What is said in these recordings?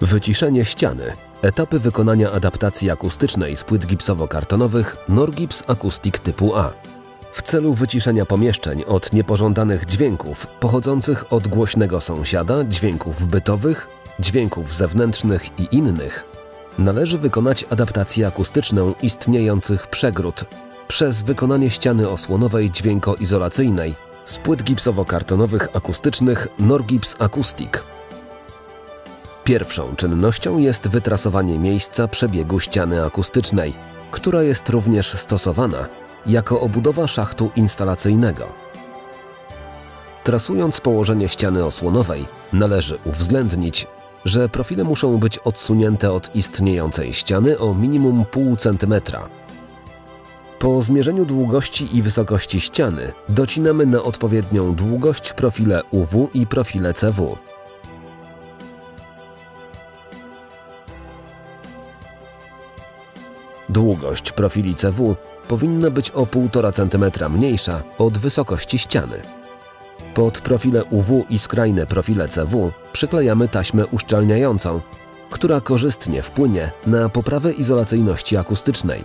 Wyciszenie ściany. Etapy wykonania adaptacji akustycznej z płyt gipsowo-kartonowych Norgips Acoustic typu A. W celu wyciszenia pomieszczeń od niepożądanych dźwięków pochodzących od głośnego sąsiada, dźwięków bytowych, dźwięków zewnętrznych i innych, należy wykonać adaptację akustyczną istniejących przegród przez wykonanie ściany osłonowej dźwiękoizolacyjnej z płyt gipsowo-kartonowych akustycznych Norgips Acoustic. Pierwszą czynnością jest wytrasowanie miejsca przebiegu ściany akustycznej, która jest również stosowana jako obudowa szachtu instalacyjnego. Trasując położenie ściany osłonowej, należy uwzględnić, że profile muszą być odsunięte od istniejącej ściany o minimum pół centymetra. Po zmierzeniu długości i wysokości ściany docinamy na odpowiednią długość profile UW i profile CW. Długość profili CW powinna być o 1,5 cm mniejsza od wysokości ściany. Pod profile UW i skrajne profile CW przyklejamy taśmę uszczelniającą, która korzystnie wpłynie na poprawę izolacyjności akustycznej.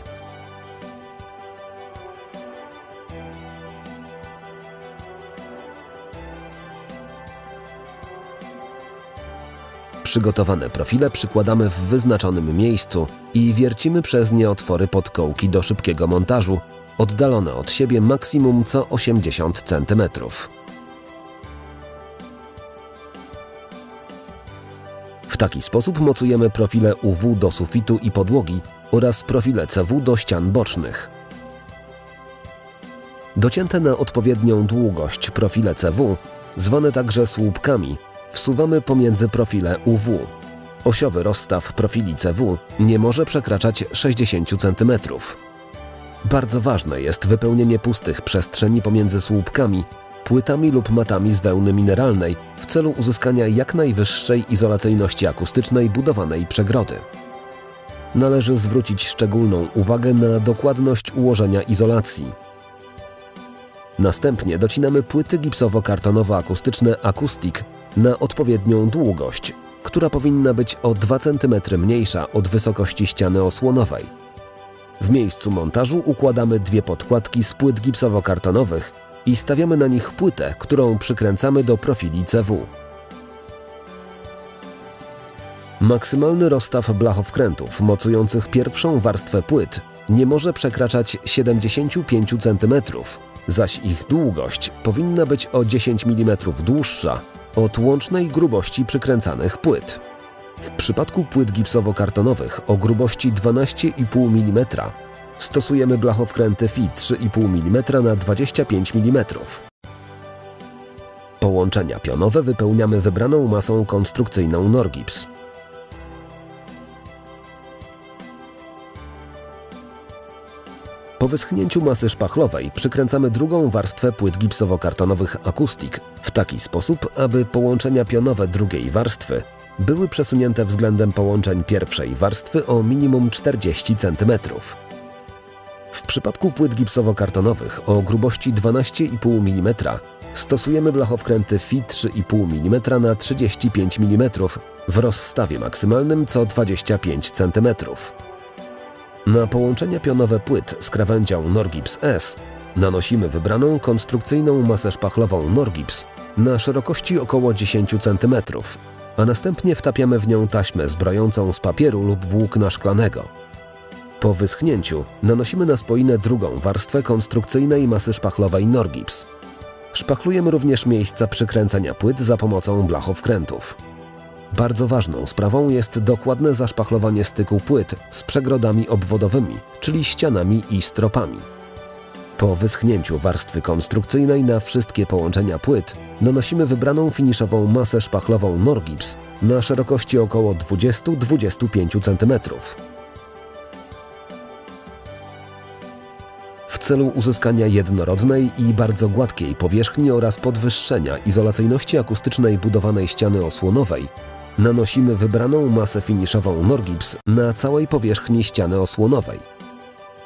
Przygotowane profile przykładamy w wyznaczonym miejscu i wiercimy przez nie otwory podkołki do szybkiego montażu, oddalone od siebie maksimum co 80 cm. W taki sposób mocujemy profile UW do sufitu i podłogi oraz profile CW do ścian bocznych. Docięte na odpowiednią długość profile CW, zwane także słupkami, wsuwamy pomiędzy profile UW. Osiowy rozstaw profili CW nie może przekraczać 60 cm. Bardzo ważne jest wypełnienie pustych przestrzeni pomiędzy słupkami, płytami lub matami z wełny mineralnej w celu uzyskania jak najwyższej izolacyjności akustycznej budowanej przegrody. Należy zwrócić szczególną uwagę na dokładność ułożenia izolacji. Następnie docinamy płyty gipsowo-kartonowo-akustyczne Acoustic na odpowiednią długość, która powinna być o 2 cm mniejsza od wysokości ściany osłonowej. W miejscu montażu układamy dwie podkładki z płyt gipsowo-kartonowych i stawiamy na nich płytę, którą przykręcamy do profili CW. Maksymalny rozstaw blachowkrętów mocujących pierwszą warstwę płyt nie może przekraczać 75 cm, zaś ich długość powinna być o 10 mm dłuższa od łącznej grubości przykręcanych płyt. W przypadku płyt gipsowo-kartonowych o grubości 12,5 mm stosujemy blachowkręty FI 3,5 mm na 25 mm. Połączenia pionowe wypełniamy wybraną masą konstrukcyjną Norgips. Po wyschnięciu masy szpachlowej przykręcamy drugą warstwę płyt gipsowo-kartonowych Acoustic w taki sposób, aby połączenia pionowe drugiej warstwy były przesunięte względem połączeń pierwszej warstwy o minimum 40 cm. W przypadku płyt gipsowo-kartonowych o grubości 12,5 mm stosujemy blachowkręty FI 3,5 mm na 35 mm w rozstawie maksymalnym co 25 cm. Na połączenia pionowe płyt z krawędzią Norgips S nanosimy wybraną konstrukcyjną masę szpachlową Norgips na szerokości około 10 cm, a następnie wtapiamy w nią taśmę zbrojącą z papieru lub włókna szklanego. Po wyschnięciu nanosimy na spoinę drugą warstwę konstrukcyjnej masy szpachlowej Norgips. Szpachlujemy również miejsca przykręcenia płyt za pomocą blachowkrętów. Bardzo ważną sprawą jest dokładne zaszpachlowanie styku płyt z przegrodami obwodowymi, czyli ścianami i stropami. Po wyschnięciu warstwy konstrukcyjnej na wszystkie połączenia płyt nanosimy wybraną finiszową masę szpachlową Norgips na szerokości około 20-25 cm. W celu uzyskania jednorodnej i bardzo gładkiej powierzchni oraz podwyższenia izolacyjności akustycznej budowanej ściany osłonowej nanosimy wybraną masę finiszową Norgips na całej powierzchni ściany osłonowej.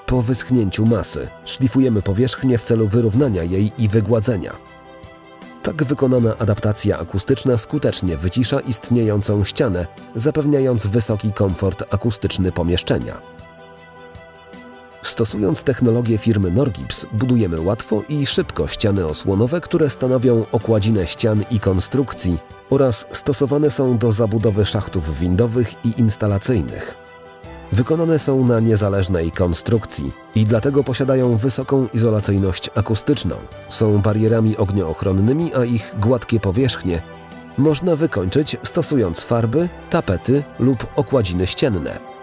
Po wyschnięciu masy szlifujemy powierzchnię w celu wyrównania jej i wygładzenia. Tak wykonana adaptacja akustyczna skutecznie wycisza istniejącą ścianę, zapewniając wysoki komfort akustyczny pomieszczenia. Stosując technologię firmy Norgips, budujemy łatwo i szybko ściany osłonowe, które stanowią okładzinę ścian i konstrukcji oraz stosowane są do zabudowy szachtów windowych i instalacyjnych. Wykonane są na niezależnej konstrukcji i dlatego posiadają wysoką izolacyjność akustyczną. Są barierami ognioochronnymi, a ich gładkie powierzchnie można wykończyć stosując farby, tapety lub okładziny ścienne.